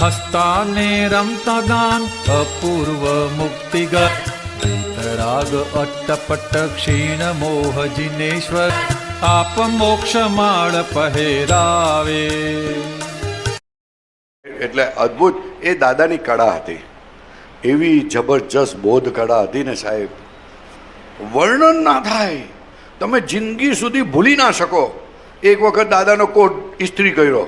હસ્તાને રમતા દાન અપૂર્વ મુક્તિગત રાગ અટપટ ક્ષીણ મોહ જિનેશ્વર આપ મોક્ષ માળ પહેરાવે એટલે અદ્ભુત, એ દાદાની કળા હતી. એવી જબરજસ્ત બોધ કળા હતી ને સાહેબ. વર્ણન ના થાય. તમે જિંદગી સુધી ભૂલી ના શકો. એક વખત દાદાનો કોટ ઇસ્ત્રી કર્યો.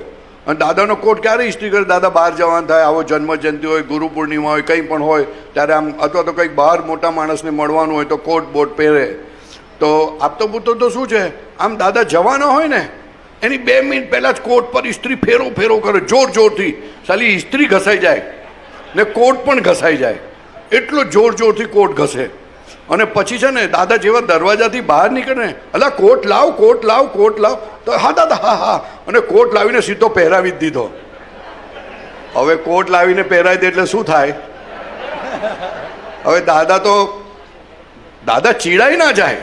અને દાદાનો કોટ ક્યારે ઇસ્ત્રી કર્યો? દાદા બહાર જવાનું થાય, આવો જન્મ જયંતિ હોય, ગુરુ પૂર્ણિમા હોય, કંઈ પણ હોય, ત્યારે આમ અથવા તો કંઈક બહાર મોટા માણસને મળવાનું હોય તો કોટ બોટ પહેરે. તો આપતો પૂરતો તો શું છે? આમ દાદા જવાના હોય ને, એની બે મિનિટ પહેલાં જ કોટ પર ઇસ્ત્રી ફેરો ફેરો કરે, જોર જોરથી. સાલી, ઇસ્ત્રી ઘસાઈ જાય ને કોટ પણ ઘસાઈ જાય. એટલો જોર જોરથી કોટ ઘસે. અને પછી છે ને દાદા જેવા દરવાજાથી બહાર નીકળે. ને અલા, કોટ લાવ કોટ લાવ કોટ લાવ. તો હા, દાદા, હા હા. અને કોટ લાવીને સીધો પહેરાવી જ દીધો. હવે કોટ લાવીને પહેરાવી દે એટલે શું થાય? હવે દાદા તો, દાદા ચીડાઈ ના જાય.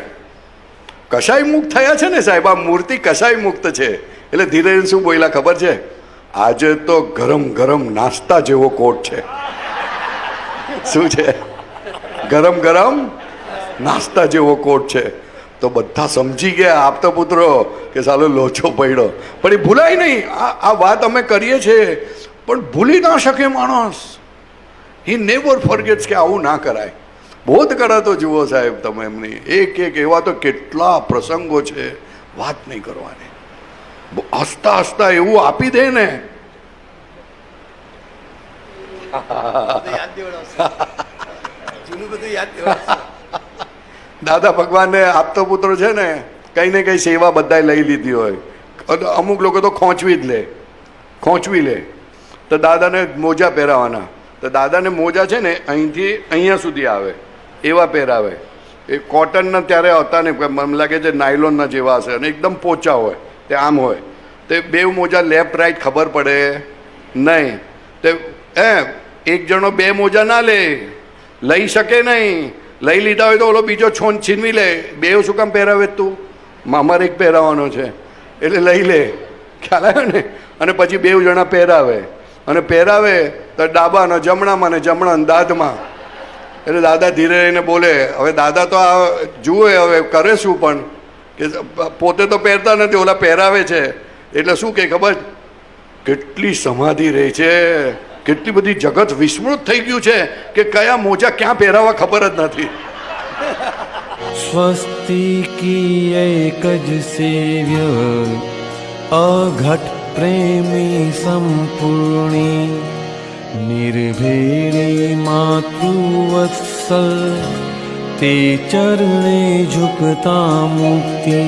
કશાય મુક્ત થયા છે ને સાહેબ? આ મૂર્તિ કશાય મુક્ત છે. એટલે ધીરે શું બોલ્યા ખબર છે? આજે તો ગરમ ગરમ નાસ્તા જેવો કોટ છે. શું છે? ગરમ ગરમ નાસ્તા જેવો કોટ છે. તો બધા સમજી ગયા આપતા પુત્રો કે સાલો લોચો પડ્યો. પણ એ ભૂલાય નહીં. આ આ વાત અમે કરીએ છીએ. પણ ભૂલી ના શકે માણસ. હી નેવર ફોરગેટ્સ કે આવું ના કરાય. બોધ કરા તો જુઓ સાહેબ તમે એમની. એક એક એવા તો કેટલા પ્રસંગો છે. વાત નહીં કરવાની. હસતા હસતા એવું આપી દે ને. જૂનું બધું યાદ દેવાશે દાદા ભગવાનને આપતો પુત્રો છે ને, કંઈ ને કંઈ સેવા બધાએ લઈ લીધી હોય. અમુક લોકો તો ખોંચવી જ લે, ખોંચવી લે. તો દાદાને મોજા પહેરાવાના. તો દાદાને મોજા છે ને અહીંથી અહીંયા સુધી આવે, એવા પહેરાવે. એ કોટનના ત્યારે હતા ને મને લાગે છે નાયલોનના જેવા હશે અને એકદમ પોચા હોય, તે આમ હોય. તે બે મોજા લેફ્ટ રાઈટ ખબર પડે? નહીં. તે એ એક જણો બે મોજા ના લે, લઈ શકે નહીં. લઈ લીધા હોય તો ઓલો બીજો છોન છીનવી લે. બે શું કામ પહેરાવે તું? મામારે એક પહેરાવાનો છે. એટલે લઈ લે. ખ્યાલ આવ્યો ને? અને પછી બે જણા પહેરાવે. અને પહેરાવે તો ડાબાનો જમણામાં ને જમણા દાદમાં. એટલે દાદા ધીરે રહીને બોલે, હવે દાદા તો આ જુએ, હવે કરે શું પણ? કે પોતે તો પહેરતા નથી, ઓલા પહેરાવે છે. એટલે શું કે ખબર? કેટલી સમાધિ રહે છે. કેટલી બધી જગત વિસ્મૃત થઈ ગયું છે કે કયા મોજા ક્યાં પહેરાવા ખબર જ નથી. સ્વસ્તિ એક જ સેવ્ય, અઘટ પ્રેમી સંપૂર્ણી, નિર્ભેરી માતૃવત્સલ તે ચરણે ઝુકતા મુક્તિ